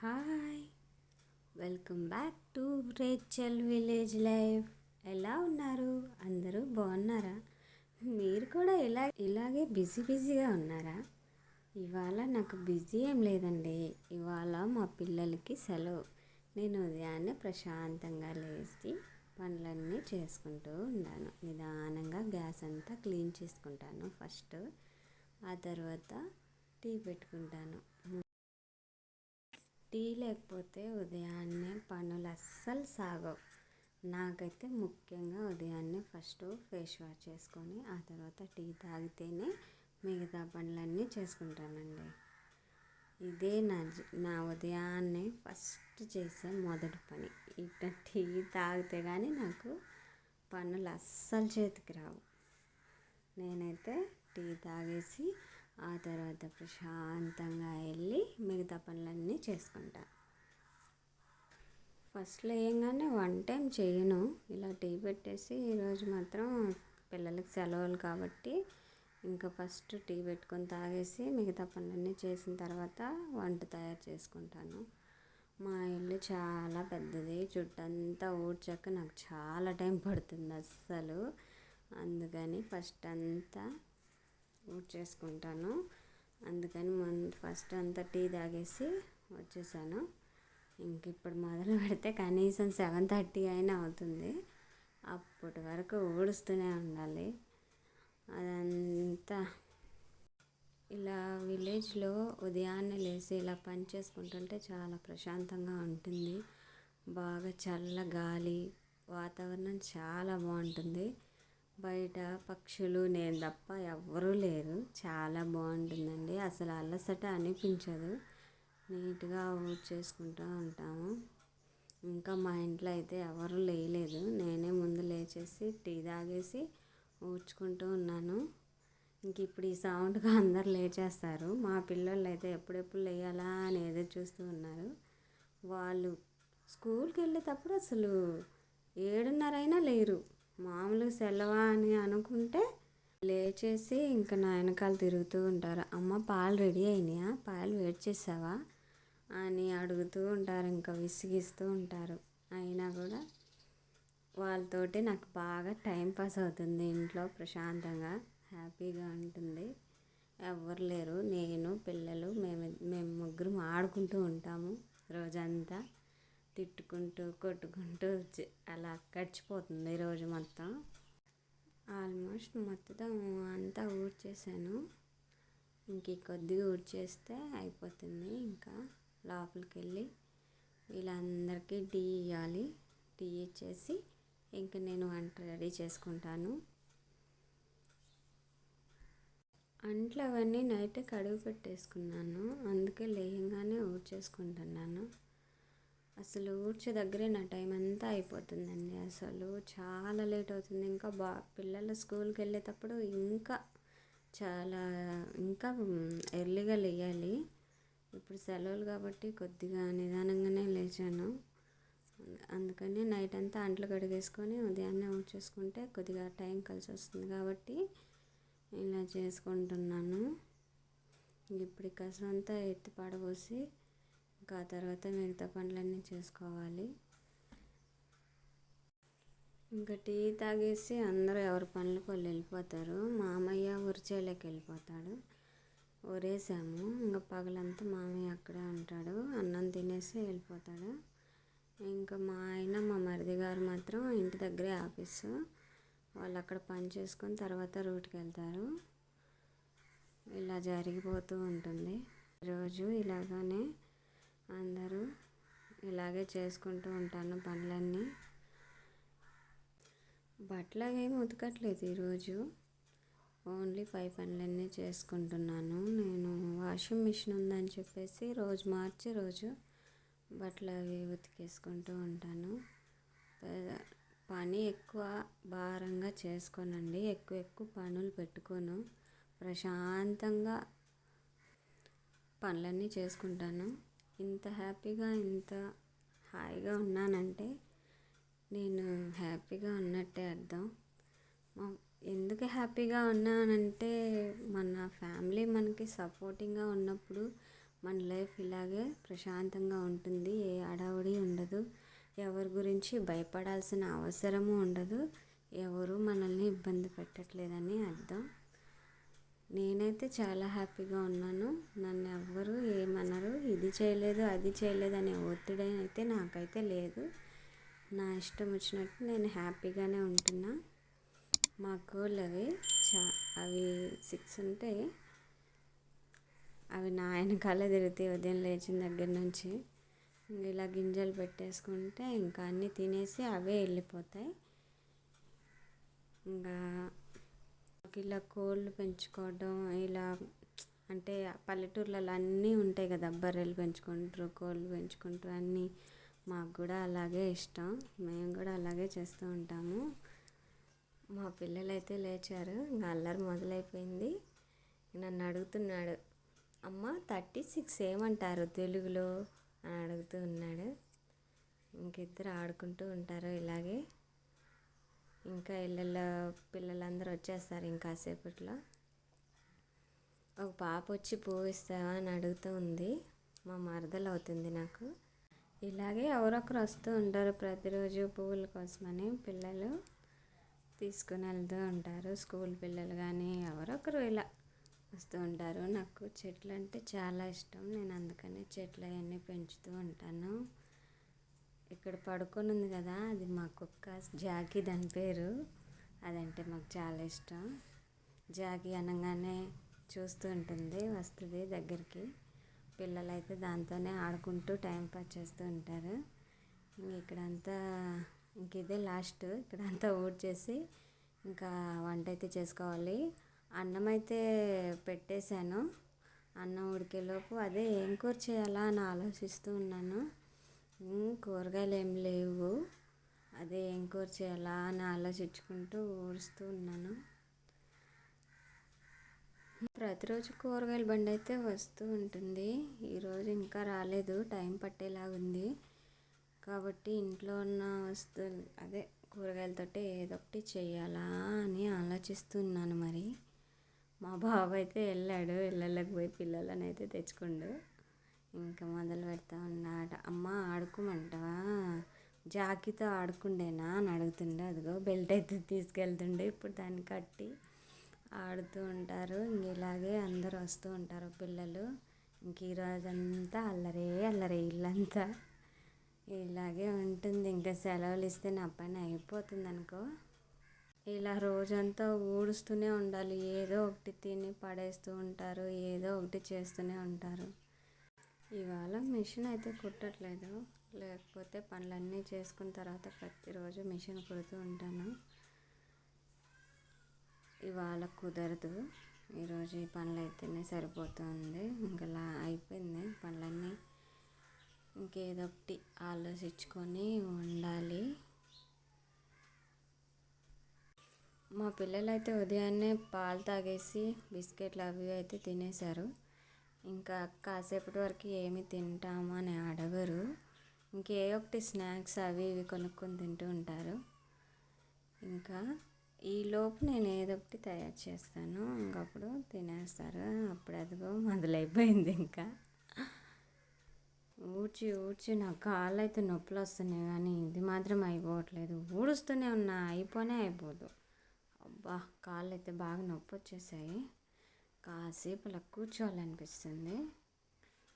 Hi welcome back to Rachel village life ఎలా ఉన్నారు? అందరూ బాగున్నారా? మీరు కూడా ఇలా ఇలాగే బిజీ బిజీగా ఉన్నారా? ఇవాళ నాకు బిజీ ఏం లేదండి. ఇవాళ మా పిల్లలకి సెలవు. నేను ఉదయాన్నే ప్రశాంతంగా లేచి పనులన్నీ చేసుకుంటూ ఉన్నాను నిదానంగా గ్యాస్ అంతా క్లీన్ చేసుకుంటాను ఫస్ట్. ఆ తర్వాత టీ పెట్టుకుంటాను. టీ లేకపోతే ఉదయాన్నే పనులు అస్సలు సాగవు. నాకైతే ముఖ్యంగా ఉదయాన్నే ఫస్ట్ ఫేస్ వాష్ చేసుకొని ఆ తర్వాత టీ తాగితేనే మిగతా పనులన్నీ చేసుకుంటానండి. ఇదే నా నా ఉదయాన్నే ఫస్ట్ చేసే మొదటి పని. ఇట్లా టీ తాగితే కానీ నాకు పనులు అస్సలు చేతికి రావు. నేనైతే టీ తాగేసి ఆ తర్వాత ప్రశాంతంగా వెళ్ళి మిగతా పనులన్నీ చేసుకుంటాను ఫస్ట్ లేయంగానే వన్ టైం చేయను. ఇలా టీ పెట్టేసి ఈరోజు మాత్రం పిల్లలకి సెలవులు కాబట్టి ఇంకా ఫస్ట్ టీ పెట్టుకొని తాగేసి మిగతా పనులన్నీ చేసిన తర్వాత వంట తయారు చేసుకుంటాను. మా ఇల్లు చాలా పెద్దది. చుట్టంతా ఊడ్చాక నాకు చాలా టైం పడుతుంది అస్సలు. అందుకని ఫస్ట్ అంతా చేసుకుంటాను. అందుకని ముందు ఫస్ట్ అంతా టీ తాగేసి వచ్చేసాను. ఇంక ఇప్పుడు మొదలు పెడితే కనీసం సెవెన్ థర్టీ అయినా అవుతుంది. అప్పటి వరకు ఊడుస్తూనే ఉండాలి. అదంతా ఇలా విలేజ్లో ఉదయాన్నే లేచి ఇలా పని చేసుకుంటుంటే చాలా ప్రశాంతంగా ఉంటుంది. బాగా చల్ల గాలి వాతావరణం చాలా బాగుంటుంది. బయట పక్షులు నేను తప్ప ఎవ్వరూ లేరు. చాలా బాగుంటుందండి. అసలు అలసట అనిపించదు. నీట్గా ఊడ్ చేసుకుంటూ ఉంటాము. ఇంకా మా ఇంట్లో అయితే ఎవరు లేయలేదు. నేనే ముందు లేచేసి టీ తాగేసి ఊడ్చుకుంటూ ఉన్నాను. ఇంక ఇప్పుడు ఈ సౌండ్గా అందరు లేచేస్తారు. మా పిల్లలు అయితే ఎప్పుడెప్పుడు లేయాలా అని ఎదురు చూస్తూ ఉన్నారు. వాళ్ళు స్కూల్కి వెళ్ళేటప్పుడు అసలు ఏడున్నరైనా లేరు. మామూలుగా సెలవా అని అనుకుంటే లేచేసి ఇంకా నా వెనకాల తిరుగుతూ ఉంటారు. అమ్మ పాలు రెడీ అయినాయా? పాలు వేడి చేసావా? అని అడుగుతూ ఉంటారు. ఇంకా విసిగిస్తూ ఉంటారు. అయినా కూడా వాళ్ళతోటి నాకు బాగా టైం పాస్ అవుతుంది. ఇంట్లో ప్రశాంతంగా హ్యాపీగా ఉంటుంది. ఎవరు లేరు. నేను పిల్లలు మేము మేము ముగ్గురం ఆడుకుంటూ ఉంటాము రోజంతా. తిట్టుకుంటూ కొట్టుకుంటూ అలా గడిచిపోతుంది రోజు మొత్తం. ఆల్మోస్ట్ మొత్తం అంతా ఊడ్చేసాను. ఇంక కొద్దిగా ఊడ్చేస్తే అయిపోతుంది ఇంకా లోపలికి వెళ్ళి వీళ్ళందరికీ టీ ఇవ్వాలి టీ ఇచ్చేసి ఇంకా నేను వంట రెడీ చేసుకుంటాను. అంట్లు అవన్నీ నైట్ కడుగు పెట్టేసుకున్నాను. అందుకే లేయంగానే ఊడ్చేసుకుంటున్నాను. అసలు ఊడ్చే దగ్గరే నా టైం అంతా అయిపోతుందండి. అసలు చాలా లేట్ అవుతుంది. ఇంకా బా పిల్లలు స్కూల్కి వెళ్ళేటప్పుడు ఇంకా చాలా ఇంకా ఎర్లీగా లేయాలి. ఇప్పుడు సెలవులు కాబట్టి కొద్దిగా నిదానంగానే లేచాను. అందుకని నైట్ అంతా అంట్లు కడిగేసుకొని ఉదయాన్నే ఊడ్చేసుకుంటే కొద్దిగా టైం కలిసి వస్తుంది కాబట్టి ఇలా చేసుకుంటున్నాను. ఇప్పుడు కసరంతా ఎత్తి పడబోసి ఇంకా తర్వాత మిగతా పనులన్నీ చేసుకోవాలి. ఇంకా టీ తాగేసి అందరూ ఎవరి పనులకు వాళ్ళు వెళ్ళిపోతారు. మామయ్య ఉరిచేలోకి వెళ్ళిపోతాడు. ఊరేసాము. ఇంకా పగలంతా మామయ్య అక్కడే ఉంటాడు. అన్నం తినేసి వెళ్ళిపోతాడు. ఇంకా మా ఆయన మా మరిది గారు మాత్రం ఇంటి దగ్గరే ఆఫీసు. వాళ్ళు అక్కడ పని చేసుకొని తర్వాత రూట్కి వెళ్తారు. ఇలా జరిగిపోతూ ఉంటుంది. రోజు ఇలాగానే అందరూ ఇలాగే చేసుకుంటూ ఉంటాను పనులన్నీ. బట్టలు ఏమి ఉతకట్లేదు ఈరోజు. ఓన్లీ పై పనులన్నీ చేసుకుంటున్నాను. నేను వాషింగ్ మిషన్ ఉందని చెప్పేసి రోజు మార్చి రోజు బట్టలు అవి ఉతికేసుకుంటూ ఉంటాను. పని ఎక్కువ భారంగా చేసుకోనండి. ఎక్కువ ఎక్కువ పనులు పెట్టుకోను. ప్రశాంతంగా పనులన్నీ చేసుకుంటాను. ఇంత హ్యాపీగా ఇంత హాయిగా ఉన్నానంటే నేను హ్యాపీగా ఉన్నట్టే అర్థం. ఎందుకు హ్యాపీగా ఉన్నానంటే మన ఫ్యామిలీ మనకి సపోర్టింగ్గా ఉన్నప్పుడు మన లైఫ్ ఇలాగే ప్రశాంతంగా ఉంటుంది ఏ అడావుడి ఉండదు ఎవరి గురించి భయపడాల్సిన అవసరము ఉండదు ఎవరు మనల్ని ఇబ్బంది పెట్టట్లేదని అర్థం. నేనైతే చాలా హ్యాపీగా ఉన్నాను. నన్ను ఎవ్వరు ఏమనరు. ఇది చేయలేదు అది చేయలేదు అనే ఒత్తిడి అయితే నాకైతే లేదు. నా ఇష్టం వచ్చినట్టు నేను హ్యాపీగానే ఉంటున్నా. మా కోళ్ళు అవి చా అవి సిక్స్ ఉంటాయి అవి నా వెనకాల తిరుగుతాయి ఉదయం లేచిన దగ్గర నుంచి. ఇలా గింజలు పెట్టేసుకుంటే ఇంకా అన్నీ తినేసి అవే వెళ్ళిపోతాయి. ఇంకా ఇలా కోళ్ళు పెంచుకోవడం ఇలా అంటే పల్లెటూర్లలో అన్నీ ఉంటాయి కదా బర్రెలు పెంచుకుంటారు కోళ్ళు పెంచుకుంటారు అన్నీ. మాకు కూడా అలాగే ఇష్టం. మేము కూడా అలాగే చేస్తూ ఉంటాము. మా పిల్లలైతే లేచారు. ఇంకా అల్లరి మొదలైపోయింది. నన్ను అడుగుతున్నాడు అమ్మ థర్టీ సిక్స్ ఏమంటారు తెలుగులో? అని అడుగుతూ ఉన్నాడు. ఇంకిద్దరు ఆడుకుంటూ ఉంటారు ఇలాగే. ఇంకా ఇళ్ళల్లో పిల్లలందరూ వచ్చేస్తారు ఇంకాసేపట్లో ఒక పాప వచ్చి పువ్వు ఇస్తావా అని అడుగుతూ ఉంది. మా మరదలు అవుతుంది నాకు. ఇలాగే ఎవరొకరు వస్తూ ఉంటారు ప్రతిరోజు పువ్వుల కోసమని పిల్లలు తీసుకుని వెళ్తూ ఉంటారు. స్కూల్ పిల్లలు కానీ ఎవరొకరు ఇలా వస్తూ ఉంటారు. నాకు చెట్లు అంటే చాలా ఇష్టం. నేను అందుకనే చెట్లు అవన్నీ పెంచుతూ ఉంటాను. ఇక్కడ పడుకొని ఉంది కదా అది మా కుక్క జాకీ దాని పేరు. అదంటే మాకు చాలా ఇష్టం. జాకీ అనగానే చూస్తూ ఉంటుంది వస్తుంది దగ్గరికి. పిల్లలు అయితే దాంతోనే ఆడుకుంటూ టైం పాస్ చేస్తూ ఉంటారు. ఇక్కడంతా ఇంక ఇదే లాస్ట్. ఇక్కడంతా ఊడ్చేసి ఇంకా వంట అయితే చేసుకోవాలి. అన్నం అయితే పెట్టేశాను. అన్నం ఉడికేలోపు అదే ఏం కూర చేయాలా అని ఆలోచిస్తూ ఉన్నాను. కూరగాయలు ఏం లేవు. అదే ఏం కూర చేయాలా అని ఆలోచించుకుంటూ ఊడుస్తూ ఉన్నాను. ప్రతిరోజు కూరగాయల బండి అయితే వస్తూ ఉంటుంది. ఈరోజు ఇంకా రాలేదు. టైం పట్టేలాగుంది కాబట్టి ఇంట్లో ఉన్న వస్తువులు అదే కూరగాయలతోటి ఏదో ఒకటి చేయాలా అని ఆలోచిస్తున్నాను మరి. మా బాబు అయితే వెళ్ళాడు. వెళ్ళలేకపోయి పోయి పిల్లలని అయితే తెచ్చుకుండు. ఇంకా మొదలు పెడతా ఉన్నాడు. అమ్మ ఆడుకోమంటావా? జాకీతో ఆడుకుండేనా అని అడుగుతుండే. అదిగో బెల్ట్ అయితే తీసుకెళ్తుండే. ఇప్పుడు దాన్ని కట్టి ఆడుతూ ఉంటారు. ఇంక ఇలాగే అందరూ వస్తూ ఉంటారు పిల్లలు. ఇంక ఈరోజంతా అల్లరే అల్లరే ఇల్లంతా. ఇలాగే ఉంటుంది. ఇంకా సెలవులు ఇస్తే నా పని అయిపోతుంది అనుకో. ఇలా రోజంతా ఊడుస్తూనే ఉండాలి. ఏదో ఒకటి తిని పడేస్తూ ఉంటారు. ఏదో ఒకటి చేస్తూనే ఉంటారు. ఇవాళ మిషన్ అయితే కుట్టట్లేదు. లేకపోతే పనులన్నీ చేసుకున్న తర్వాత ప్రతిరోజు మిషన్ కుడుతూ ఉంటాను. ఇవాళ కుదరదు. ఈరోజు ఈ పనులు అయితేనే సరిపోతుంది ఇంకా అయిపోయింది పనులన్నీ. ఇంకేదో ఒకటి ఆలోచించుకొని ఉండాలి. మా పిల్లలైతే ఉదయాన్నే పాలు తాగేసి బిస్కెట్లు అవి అయితే తినేశారు. ఇంకా కాసేపటి వరకు ఏమి తింటాము అని అడగరు. ఇంకే ఒకటి స్నాక్స్ అవి ఇవి కొనుక్కొని తింటూ ఉంటారు. ఇంకా ఈలోపు నేను ఏదో ఒకటి తయారు చేస్తాను. ఇంకప్పుడు తినేస్తారు. అప్పుడు అదిగో మొదలైపోయింది ఇంకా. ఊడ్చి ఊడ్చి నా కాళ్ళు అయితే నొప్పులు వస్తున్నాయి కానీ ఇది మాత్రం అయిపోవట్లేదు. ఊడుస్తూనే ఉన్నా అయిపోనే అయిపోదు. అబ్బా కాళ్ళు అయితే బాగా నొప్పి వచ్చేసాయి కాసేపు అలా కూర్చోవాలనిపిస్తుంది.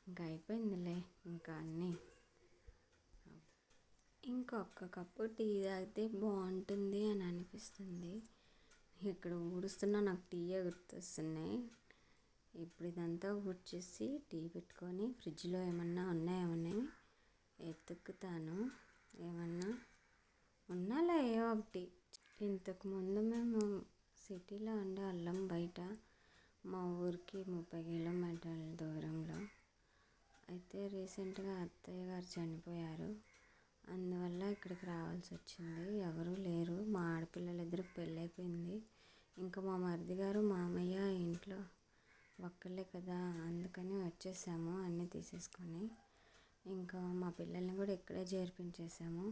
ఇంకా అయిపోయిందిలే ఇంకా అన్నీ. ఇంకొక కప్పు టీ తాగితే బాగుంటుంది అని అనిపిస్తుంది. ఇక్కడ ఊడుస్తున్నా నాకు టీయే గుర్తొస్తున్నాయి. ఇప్పుడు ఇదంతా ఊడ్చేసి టీ పెట్టుకొని ఫ్రిడ్జ్లో ఏమన్నా ఉన్నాయేమని ఎత్తుకుతాను ఏమన్నా ఉన్నాలే ఏ ఒకటి. ఇంతకుముందు మేము సిటీలో ఉండే వాళ్ళం బయట. మా ఊరికి ముప్పై కిలోమీటర్ల దూరంలో. అయితే రీసెంట్గా అత్తయ్య గారు చనిపోయారు. అందువల్ల ఇక్కడికి రావాల్సి వచ్చింది. ఎవరూ లేరు. మా ఆడపిల్లలు ఇద్దరు పెళ్ళైపోయింది. ఇంకా మా మరిది గారు మామయ్య ఇంట్లో ఒక్కళ్ళే కదా అందుకని వచ్చేసాము అన్నీ తీసేసుకొని. ఇంకా మా పిల్లల్ని కూడా ఇక్కడే చేర్పించేసాము.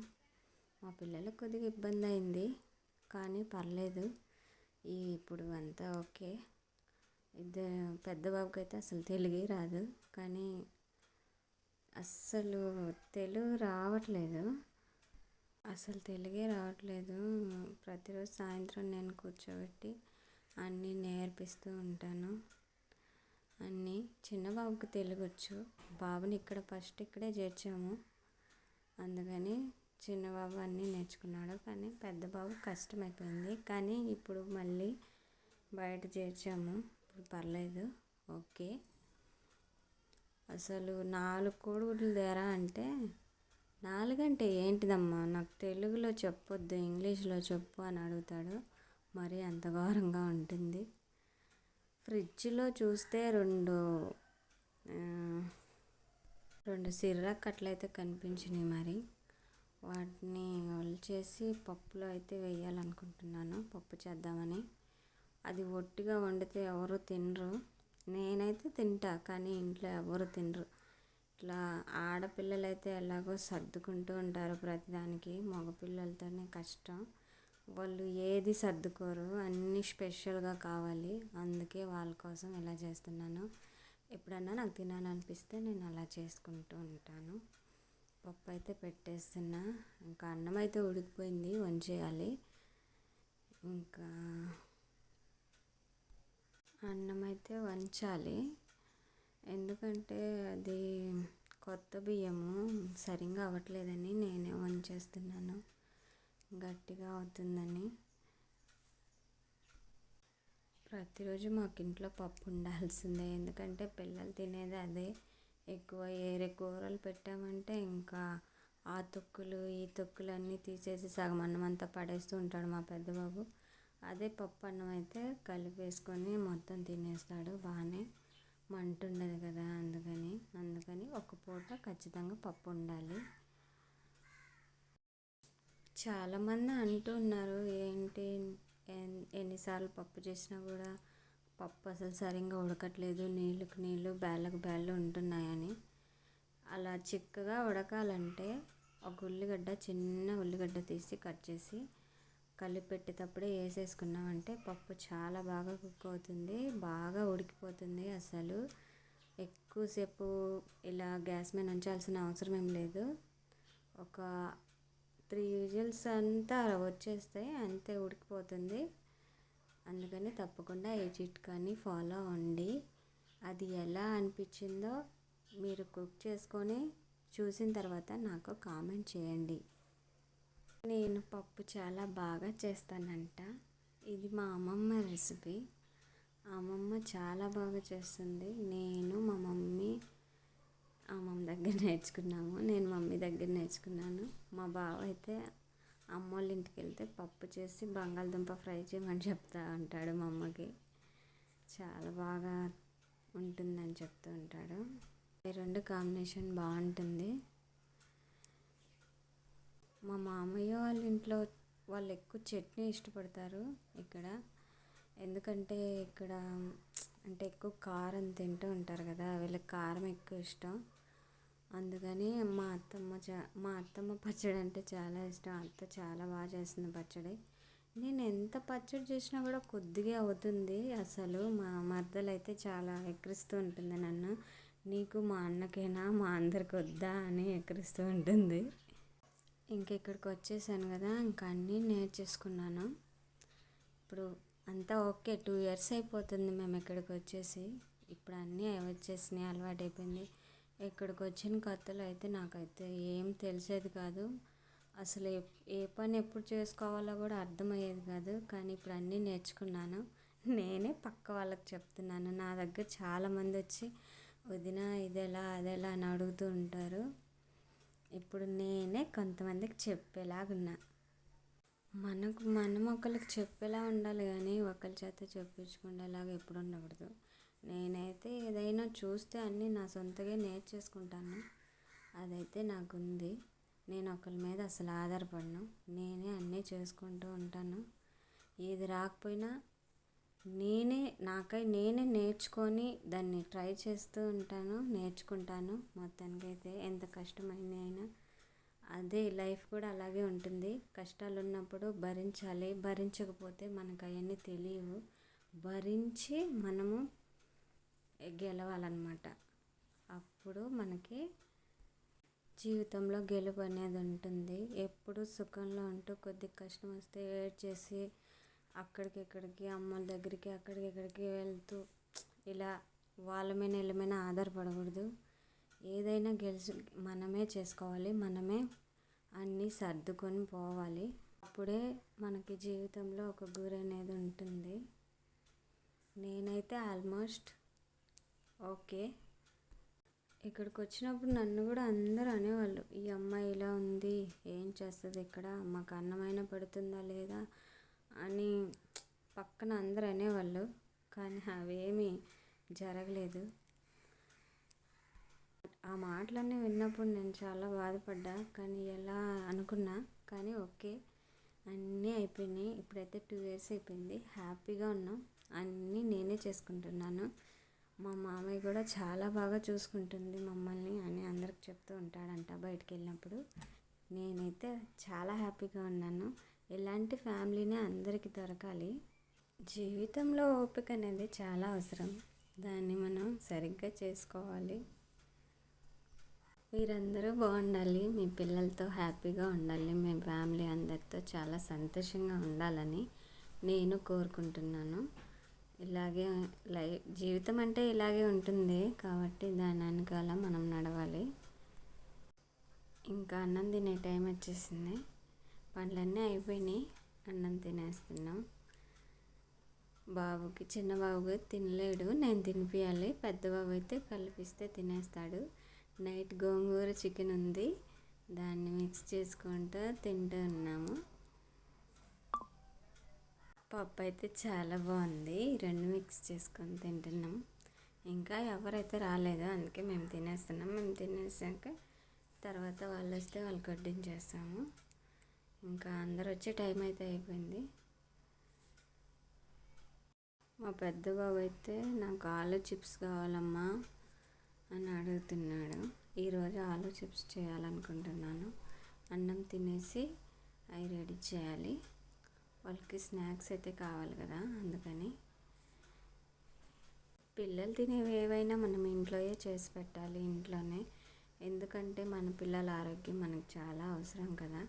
మా పిల్లలకు కొద్దిగా ఇబ్బంది అయింది కానీ పర్లేదు. ఈ ఇప్పుడు అంతా ఓకే. ఇద్దరు పెద్ద బాబుకి అయితే అసలు తెలుగే రాదు. కానీ అస్సలు తెలుగు రావట్లేదు. అసలు తెలుగే రావట్లేదు. ప్రతిరోజు సాయంత్రం నేను కూర్చోబెట్టి అన్నీ నేర్పిస్తూ ఉంటాను. అన్నీ చిన్న బాబుకి తెలుగు వచ్చు బాబుని ఇక్కడ ఫస్ట్ ఇక్కడే చేర్చాము. అందుకని చిన్న బాబు అన్నీ నేర్చుకున్నాడు. కానీ పెద్ద బాబు కష్టమైపోయింది. కానీ ఇప్పుడు మళ్ళీ బయట చేర్చాము. ఇప్పుడు పర్లేదు. ఓకే. అసలు నాలుగు కోడిగుడ్లు తేరా అంటే నాలుగంటే ఏంటిదమ్మా? నాకు తెలుగులో చెప్పొద్దు ఇంగ్లీష్లో చెప్పు అని అడుగుతాడు. మరి అంత ఘోరంగా ఉంటుంది. ఫ్రిడ్జ్లో చూస్తే రెండు రెండు సిర్రక్కట్లయితే కనిపించినాయి మరి. వాటిని ఒలిచేసి పప్పులో అయితే వేయాలనుకుంటున్నాను. పప్పు చేద్దామని. అది ఒట్టిగా వండితే ఎవరు తినరు. నేనైతే తింటా కానీ ఇంట్లో ఎవరు తినరు. ఇట్లా ఆడపిల్లలైతే ఎలాగో సర్దుకుంటూ ఉంటారు ప్రతిదానికి. మగపిల్లలతోనే కష్టం. వాళ్ళు ఏది సర్దుకోరు. అన్నీ స్పెషల్గా కావాలి. అందుకే వాళ్ళ కోసం ఇలా చేస్తున్నాను. ఎప్పుడన్నా నాకు తినాలనిపిస్తే నేను అలా చేసుకుంటూ ఉంటాను. పప్పు అయితే పెట్టేస్తున్నా. ఇంకా అన్నం అయితే ఉడికిపోయింది. వంచేయాలి. ఇంకా అన్నం అయితే వంచాలి. ఎందుకంటే అది కొత్త బియ్యము సరిగ్గా అవ్వట్లేదని నేనే వంచేస్తున్నాను. గట్టిగా అవుతుందని. ప్రతిరోజు మాకు ఇంట్లో పప్పు ఉండాల్సిందే. ఎందుకంటే పిల్లలు తినేది అదే. ఎక్కువ ఏరే కూరలు పెట్టామంటే ఇంకా ఆ తొక్కులు ఈ తొక్కులు అన్నీ తీసేసి సగం అన్నం అంతా పడేస్తూ ఉంటాడు మా పెద్దబాబు. అదే పప్పు అన్నం అయితే కలిపేసుకొని మొత్తం తినేస్తాడు బాగానే మంట ఉండదు కదా అందుకని. అందుకని ఒక పూట ఖచ్చితంగా పప్పు ఉండాలి చాలామంది అంటూ ఉన్నారు ఏంటి ఎన్నిసార్లు పప్పు చేసినా కూడా పప్పు అసలు సరిగ్గా ఉడకట్లేదు నీళ్ళకు నీళ్ళు బ్యాళ్ళకు బ్యాళ్ళు ఉంటున్నాయని. అలా చిక్కగా ఉడకాలంటే ఒక ఉల్లిగడ్డ చిన్న ఉల్లిగడ్డ తీసి కట్ చేసి కలిపి పెట్టేటప్పుడే వేసేసుకున్నామంటే పప్పు చాలా బాగా కుక్ అవుతుంది బాగా ఉడికిపోతుంది అసలు. ఎక్కువసేపు ఇలా గ్యాస్ మీద ఉంచాల్సిన అవసరం ఏం లేదు. ఒక త్రీ విజిల్స్ అంతా వచ్చేస్తాయి అంతే ఉడికిపోతుంది. అందుకని తప్పకుండా ఈ చిట్కాని ఫాలో అవ్వండి. అది ఎలా అనిపించిందో మీరు కుక్ చేసుకొని చూసిన తర్వాత నాకు కామెంట్ చేయండి. నేను పప్పు చాలా బాగా చేస్తానంట. ఇది మా అమ్మమ్మ రెసిపీ. అమ్మమ్మ చాలా బాగా చేస్తుంది. నేను మా మమ్మీ అమ్మమ్మ దగ్గర నేర్చుకున్నాము. నేను మమ్మీ దగ్గర నేర్చుకున్నాను. మా బావ అయితే అమ్మ వాళ్ళ ఇంటికి వెళ్తే పప్పు చేసి బంగాళదుంప ఫ్రై చేయమని చెప్తా ఉంటాడు మా అమ్మకి. చాలా బాగా ఉంటుందని చెప్తూ ఉంటాడు. ఈ రెండు కాంబినేషన్ బాగుంటుంది. మా మామయ్య వాళ్ళ ఇంట్లో వాళ్ళు ఎక్కువ చట్నీ ఇష్టపడతారు ఇక్కడ. ఎందుకంటే ఇక్కడ అంటే ఎక్కువ కారం తింటూ ఉంటారు కదా వీళ్ళకి కారం ఎక్కువ ఇష్టం. అందుకని మా అత్తమ్మ చా మా అత్తమ్మ పచ్చడి అంటే చాలా ఇష్టం. అత్త చాలా బాగా చేస్తుంది పచ్చడి. నేను ఎంత పచ్చడి చేసినా కూడా కొద్దిగా అవుతుంది అసలు. మా మరదలు అయితే చాలా ఎక్కిరిస్తూ ఉంటుంది నన్ను. నీకు మా అన్నకైనా మా అందరికి వద్దా అని ఎక్కిరిస్తూ ఉంటుంది. ఇంక ఇక్కడికి వచ్చేసాను కదా ఇంకా అన్నీ నేర్చేసుకున్నాను. ఇప్పుడు అంతా ఓకే టూ ఇయర్స్ అయిపోతుంది మేము ఇక్కడికి వచ్చేసి ఇప్పుడు అన్నీ వచ్చేసినాయి అలవాటు అయిపోయింది ఇక్కడికి వచ్చిన కొత్తలో అయితే నాకైతే ఏం తెలిసేది కాదు. అసలు ఏ పని ఎప్పుడు చేసుకోవాలో కూడా అర్థమయ్యేది కాదు కానీ ఇప్పుడు అన్నీ నేర్చుకున్నాను. నేనే పక్క వాళ్ళకి చెప్తున్నాను. నా దగ్గర చాలామంది వచ్చి వదిన ఇదెలా అదెలా? అని అడుగుతూ ఉంటారు. ఇప్పుడు నేనే కొంతమందికి చెప్పేలాగున్నా. మనకు మనం ఒకరికి చెప్పేలా ఉండాలి కానీ ఒకరి చేత చెప్పించుకునేలాగా ఎప్పుడు ఉండకూడదు. నేనైతే ఏదైనా చూస్తే అన్నీ నా సొంతగా నేర్చేసుకుంటాను. అదైతే నాకుంది. నేను ఒకరి మీద అసలు ఆధారపడను. నేనే అన్నీ చేసుకుంటూ ఉంటాను. ఏది రాకపోయినా నేనే నాకై నేనే నేర్చుకొని దాన్ని ట్రై చేస్తూ ఉంటాను నేర్చుకుంటాను. మొత్తానికైతే ఎంత కష్టమైంది అయినా అదే లైఫ్ కూడా అలాగే ఉంటుంది. కష్టాలు ఉన్నప్పుడు భరించాలి. భరించకపోతే మనకు అవన్నీ తెలియవు. భరించి మనము గెలవాలన్నమాట. అప్పుడు మనకి జీవితంలో గెలుపు అనేది ఉంటుంది. ఎప్పుడు సుఖంలో ఉంటూ కొద్ది కష్టం వస్తే ఏడ్ చేసి అక్కడికి ఇక్కడికి అమ్మల దగ్గరికి అక్కడికి ఇక్కడికి వెళ్తూ ఇలా వాళ్ళ మీద వీళ్ళ మీద ఆధారపడకూడదు. ఏదైనా గెలిచి మనమే చేసుకోవాలి మనమే అన్నీ సర్దుకొని పోవాలి. అప్పుడే మనకి జీవితంలో ఒక గురి అనేది ఉంటుంది. నేనైతే ఆల్మోస్ట్ ఓకే. ఇక్కడికి వచ్చినప్పుడు నన్ను కూడా అందరూ అనేవాళ్ళు ఈ అమ్మాయి ఇలా ఉంది ఏం చేస్తుంది ఇక్కడ? మాకు అన్నమైన పడుతుందా లేదా? అని పక్కన అందరు అనేవాళ్ళు కానీ అవేమీ జరగలేదు. ఆ మాటలన్నీ విన్నప్పుడు నేను చాలా బాధపడ్డా కానీ ఎలా అనుకున్నా కానీ ఓకే అన్నీ అయిపోయినాయి. ఇప్పుడైతే టూ ఇయర్స్ అయిపోయింది. హ్యాపీగా ఉన్నాం. అన్నీ నేనే చేసుకుంటున్నాను. మా మామయ్య కూడా చాలా బాగా చూసుకుంటుంది మమ్మల్ని అని అందరికి చెప్తూ ఉంటాడంట బయటికి వెళ్ళినప్పుడు. నేనైతే చాలా హ్యాపీగా ఉన్నాను. ఇలాంటి ఫ్యామిలీనే అందరికీ దొరకాలి? జీవితంలో ఓపిక అనేది చాలా అవసరం. దాన్ని మనం సరిగ్గా చేసుకోవాలి. మీరందరూ బాగుండాలి. మీ పిల్లలతో హ్యాపీగా ఉండాలి. మీ ఫ్యామిలీ అందరితో చాలా సంతోషంగా ఉండాలని నేను కోరుకుంటున్నాను. ఇలాగే లై జీవితం అంటే ఇలాగే ఉంటుంది. కాబట్టి దాని వెనకాల మనం నడవాలి. ఇంకా అన్నం తినే టైం వచ్చేసింది. పనులన్నీ అయిపోయినాయి. అన్నం తినేస్తున్నాం. బాబుకి చిన్న బాబుకి తినలేడు. నేను తినిపించాలి పెద్ద బాబు అయితే కలిపిస్తే తినేస్తాడు. నైట్ గోంగూర చికెన్ ఉంది. దాన్ని మిక్స్ చేసుకుంటూ తింటూ ఉన్నాము. పప్పు అయితే చాలా బాగుంది. రెండు మిక్స్ చేసుకొని తింటున్నాం. ఇంకా ఎవరైతే రాలేదో అందుకే మేము తినేస్తున్నాం. మేము తినేసాక తర్వాత వాళ్ళు వస్తే వాళ్ళు కడ్డించేస్తాము ఇంకా అందరు వచ్చే టైం అయితే అయిపోయింది. మా పెద్ద బాబు అయితే నాకు ఆలు చిప్స్ కావాలమ్మా అని అడుగుతున్నాడు. ఈరోజు ఆలు చిప్స్ చేయాలనుకుంటున్నాను. అన్నం తినేసి అవి రెడీ చేయాలి. వాళ్ళకి స్నాక్స్ అయితే కావాలి కదా అందుకని. పిల్లలు తినేవి ఏవైనా మనం ఇంట్లోయే చేసి పెట్టాలి ఇంట్లోనే. ఎందుకంటే మన పిల్లల ఆరోగ్యం మనకు చాలా అవసరం కదా.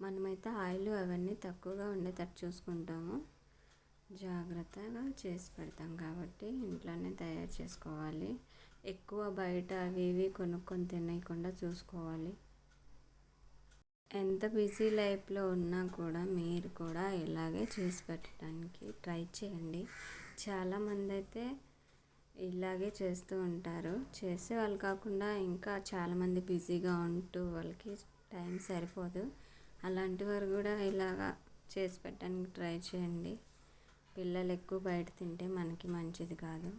మనమైతే ఆయిల్ అవన్నీ తక్కువగా ఉండేటట్టు చూసుకుంటాము. జాగ్రత్తగా చేసి పెడతాం కాబట్టి ఇంట్లోనే తయారు చేసుకోవాలి. ఎక్కువ బయట అవి ఇవి కొనుక్కొని తినేయకుండా చూసుకోవాలి. ఎంత బిజీ లైఫ్లో ఉన్నా కూడా మీరు కూడా ఇలాగే చేసి పెట్టడానికి ట్రై చేయండి. చాలామంది అయితే ఇలాగే చేస్తూ ఉంటారు. చేసే వాళ్ళు కాకుండా ఇంకా చాలామంది బిజీగా ఉంటూ వాళ్ళకి టైం సరిపోదు. అలాంటి వారు కూడా ఇలాగా చేసి పెట్టడానికి ట్రై చేయండి. పిల్లలు ఎక్కువ బయట తింటే మనకి మంచిది కాదు.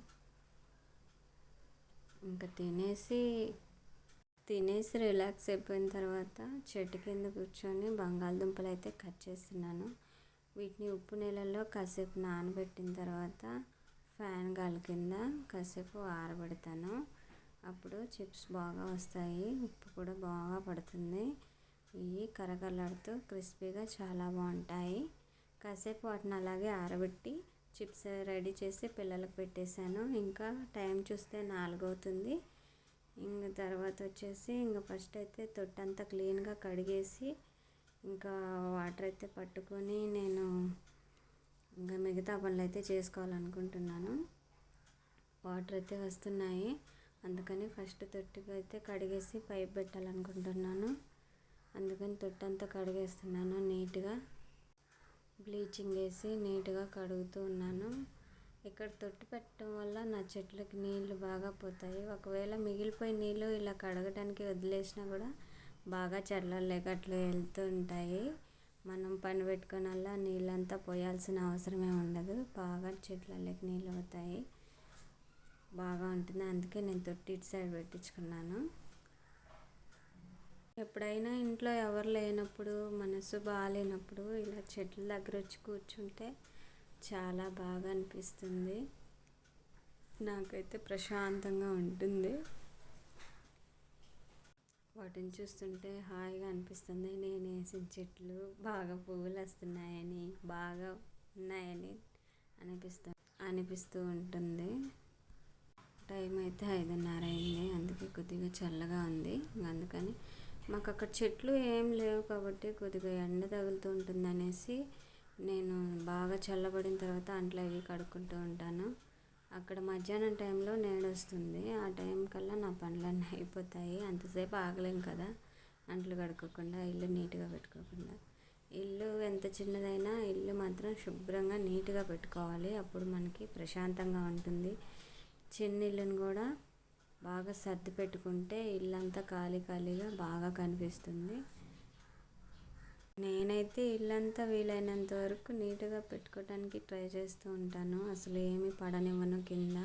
ఇంకా తినేసి తినేసి రిలాక్స్ అయిపోయిన తర్వాత చెట్టు కింద కూర్చొని బంగాళదుంపలు అయితే కట్ చేస్తున్నాను. వీటిని ఉప్పు నీళ్ళల్లో కాసేపు నానబెట్టిన తర్వాత ఫ్యాన్ గాలి కింద కాసేపు ఆరబెడతాను. అప్పుడు చిప్స్ బాగా వస్తాయి. ఉప్పు కూడా బాగా పడుతుంది. ఇవి కరకలాడుతూ క్రిస్పీగా చాలా బాగుంటాయి. కాసేపు వాటిని అలాగే ఆరబెట్టి చిప్స్ రెడీ చేసి పిల్లలకు పెట్టేశాను. ఇంకా టైం చూస్తే నాలుగవుతుంది. ఇంకా తర్వాత వచ్చేసి ఇంకా ఫస్ట్ అయితే తొట్టంతా క్లీన్గా కడిగేసి ఇంకా వాటర్ అయితే పట్టుకొని నేను ఇంకా మిగతా పనులు అయితే చేసుకోవాలనుకుంటున్నాను. వాటర్ అయితే వస్తున్నాయి. అందుకని ఫస్ట్ తొట్టుగా అయితే కడిగేసి పైప్ పెట్టాలనుకుంటున్నాను. తొట్టంతా కడిగేస్తున్నాను నీట్గా. బ్లీచింగ్ వేసి నీట్గా కడుగుతూ ఉన్నాను. ఇక్కడ తొట్టి పెట్టడం వల్ల నా చెట్లకి నీళ్ళు బాగా పోతాయి. ఒకవేళ మిగిలిపోయిన నీళ్ళు ఇలా కడగడానికి వదిలేసినా కూడా బాగా చెట్లలోకి అట్లా వెళ్తూ ఉంటాయి. మనం పని పెట్టుకుని వల్ల నీళ్ళంతా పోయాల్సిన అవసరమే ఉండదు. బాగా చెట్లలోకి నీళ్ళు అవుతాయి బాగా ఉంటుంది. అందుకే నేను తొట్టి ఇటు సైడ్ పెట్టించుకున్నాను. ఎప్పుడైనా ఇంట్లో ఎవరు లేనప్పుడు మనసు బాగాలేనప్పుడు ఇలా చెట్ల దగ్గర వచ్చి కూర్చుంటే చాలా బాగా అనిపిస్తుంది. నాకైతే ప్రశాంతంగా ఉంటుంది. వాటిని చూస్తుంటే హాయిగా అనిపిస్తుంది. నేను వేసిన చెట్లు బాగా పువ్వులు వస్తున్నాయని బాగా ఉన్నాయని అనిపిస్తూ అనిపిస్తూ ఉంటుంది. టైం అయితే ఐదున్నర అయింది. అందుకే కొద్దిగా చల్లగా ఉంది. అందుకని మాకు అక్కడ చెట్లు ఏం లేవు కాబట్టి కొద్దిగా ఎండ తగులుతూ ఉంటుంది అనేసి నేను బాగా చల్లబడిన తర్వాత అంట్లు అవి కడుక్కుంటూ ఉంటాను. అక్కడ మధ్యాహ్నం టైంలో నేడొస్తుంది. ఆ టైం కల్లా నా పనులన్నీ అయిపోతాయి. అంతసేపు ఆగలేం కదా. అంట్లు కడుక్కోకుండా ఇల్లు నీట్గా పెట్టుకోకుండా. ఇల్లు ఎంత చిన్నదైనా ఇల్లు మాత్రం శుభ్రంగా నీట్గా పెట్టుకోవాలి. అప్పుడు మనకి ప్రశాంతంగా ఉంటుంది. చిన్న ఇల్లుని కూడా బాగా సర్ది పెట్టుకుంటే ఇల్లంతా ఖాళీ ఖాళీగా బాగా కనిపిస్తుంది. నేనైతే ఇల్లంతా వీలైనంత వరకు నీట్గా పెట్టుకోవడానికి ట్రై చేస్తూ ఉంటాను. అసలు ఏమి పడనివ్వను కింద.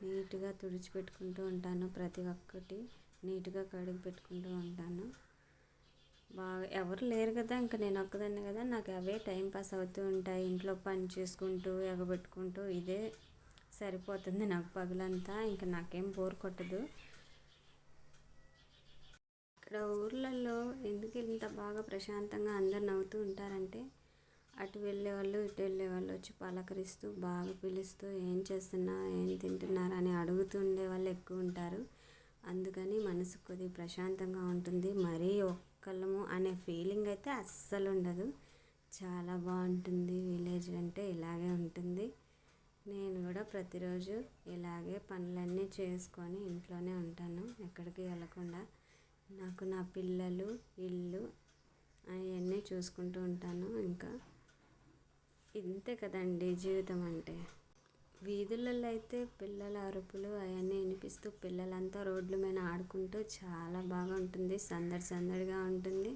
నీట్గా తుడిచిపెట్టుకుంటూ ఉంటాను ప్రతి ఒక్కటి. నీట్గా కడిగి పెట్టుకుంటూ ఉంటాను. బాగా ఎవరు లేరు కదా ఇంకా నేను ఒక్కదాన్ని కదా. నాకు అవే టైం పాస్ అవుతూ ఉంటాయి. ఇంట్లో పని చేసుకుంటూ ఎగబెట్టుకుంటూ ఇదే సరిపోతుంది. నాకు పగలంతా ఇంకా నాకేం బోర్ కొట్టదు. ఇక్కడ ఊర్లలో ఎందుకు ఇంత బాగా ప్రశాంతంగా అందరు నవ్వుతూ ఉంటారంటే అటు వెళ్ళే వాళ్ళు ఇటు వెళ్ళే వాళ్ళు వచ్చి పలకరిస్తూ బాగా పిలుస్తూ ఏం చేస్తున్నా ఏం తింటున్నారా అని అడుగుతూ ఉండే వాళ్ళు ఎక్కువ ఉంటారు. అందుకని మనసు కొద్దిగా ప్రశాంతంగా ఉంటుంది. మరీ ఒక్కళ్ళము అనే ఫీలింగ్ అయితే అస్సలు ఉండదు. చాలా బాగుంటుంది. విలేజ్ అంటే ఇలాగే ఉంటుంది. నేను కూడా ప్రతిరోజు ఇలాగే పనులన్నీ చేసుకొని ఇంట్లోనే ఉంటాను ఎక్కడికి వెళ్ళకుండా. నాకు నా పిల్లలు ఇల్లు అవన్నీ చూసుకుంటూ ఉంటాను ఇంకా. ఇంతే కదండి జీవితం అంటే. వీధులలో అయితే పిల్లల అరుపులు అవన్నీ వినిపిస్తూ పిల్లలంతా రోడ్ల మీద ఆడుకుంటూ చాలా బాగా ఉంటుంది సందడి సందడిగా ఉంటుంది.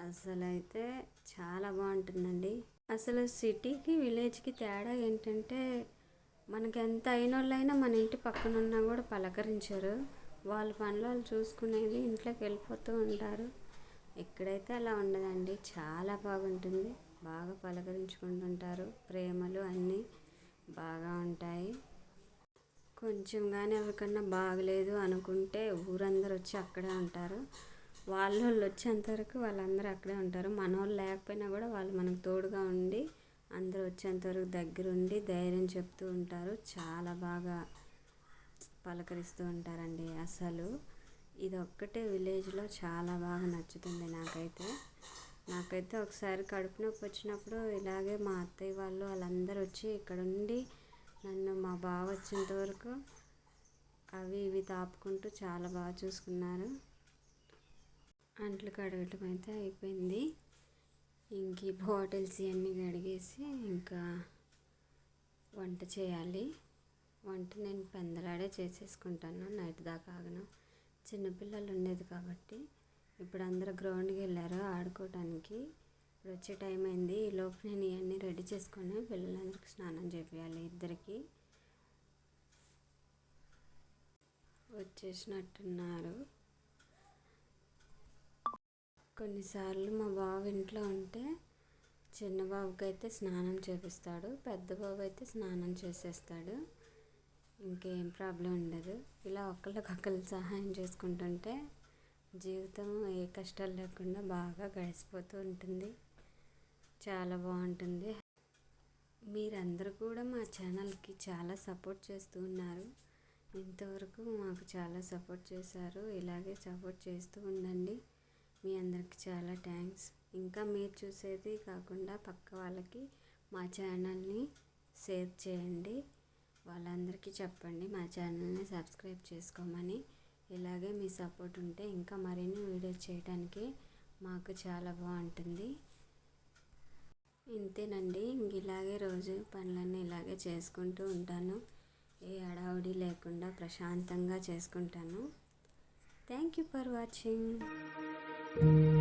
అసలు అయితే చాలా బాగుంటుందండి. అసలు సిటీకి విలేజ్కి తేడా ఏంటంటే మనకి ఎంత అయిన వాళ్ళైనా మన ఇంటి పక్కన ఉన్నా కూడా పలకరించరు. వాళ్ళ పనులు వాళ్ళు చూసుకునేది ఇంట్లోకి వెళ్ళిపోతూ ఉంటారు. ఇక్కడైతే అలా ఉండదండి చాలా బాగుంటుంది. బాగా పలకరించుకుంటుంటారు. ప్రేమలు అన్నీ బాగా ఉంటాయి. కొంచెం కానీ ఎవరికన్నా బాగలేదు అనుకుంటే ఊరందరూ వచ్చి అక్కడే ఉంటారు. వాళ్ళ వాళ్ళు వచ్చేంతవరకు వాళ్ళందరూ అక్కడే ఉంటారు. మన వాళ్ళు లేకపోయినా కూడా వాళ్ళు మనకు తోడుగా ఉండి అందరూ వచ్చేంతవరకు దగ్గర ఉండి ధైర్యం చెప్తూ ఉంటారు. చాలా బాగా పలకరిస్తూ ఉంటారండి అసలు. ఇది ఒక్కటే విలేజ్లో చాలా బాగా నచ్చుతుంది నాకైతే. నాకైతే ఒకసారి కడుపు నొప్పి వచ్చినప్పుడు ఇలాగే మా అత్తయ్య వాళ్ళు వాళ్ళందరూ వచ్చి ఇక్కడ ఉండి నన్ను మా బావ వచ్చేంత వరకు అవి ఇవి తాపుకుంటూ చాలా బాగా చూసుకున్నారు. అంట్లు కడగటం అయితే అయిపోయింది. ఇంక ఈ బాటిల్స్ ఇవన్నీ కడిగేసి ఇంకా వంట చేయాలి. వంట నేను పెందలాడే చేసేసుకుంటాను. నైట్ దాకా ఆగను. చిన్నపిల్లలు ఉండేది కాబట్టి ఇప్పుడు అందరూ గ్రౌండ్కి వెళ్ళారు ఆడుకోవడానికి ఇప్పుడు వచ్చే టైం అయింది. ఈ లోపు నేను ఇవన్నీ రెడీ చేసుకొని పిల్లలందరికీ స్నానం చేయాలి ఇద్దరికి. వచ్చేసినట్టున్నారు. కొన్నిసార్లు మా బాబు ఇంట్లో ఉంటే చిన్న బాబుకి అయితే స్నానం చేపిస్తాడు పెద్ద బాబు అయితే స్నానం చేసేస్తాడు. ఇంకేం ప్రాబ్లం ఉండదు. ఇలా ఒకళ్ళకొకళ్ళు సహాయం చేసుకుంటుంటే జీవితం ఏ కష్టాలు లేకుండా బాగా గడిచిపోతూ ఉంటుంది. చాలా బాగుంటుంది. మీరందరూ కూడా మా ఛానల్కి చాలా సపోర్ట్ చేస్తూ ఉన్నారు. ఇంతవరకు మాకు చాలా సపోర్ట్ చేశారు. ఇలాగే సపోర్ట్ చేస్తూ ఉండండి. మీ అందరికి చాలా థ్యాంక్స్. ఇంకా మీరు చూసేది కాకుండా పక్క వాళ్ళకి మా ఛానల్ని షేర్ చేయండి. వాళ్ళందరికీ చెప్పండి మా ఛానల్ని సబ్స్క్రైబ్ చేసుకోమని. ఇలాగే మీ సపోర్ట్ ఉంటే ఇంకా మరిన్ని వీడియోస్ చేయడానికి మాకు చాలా బాగుంటుంది. ఇంతేనండి. ఇంక ఇలాగే రోజు పనులన్నీ ఇలాగే చేసుకుంటూ ఉంటాను. ఏ అడావుడి లేకుండా ప్రశాంతంగా చేసుకుంటాను. Thank you for watching. Thank you.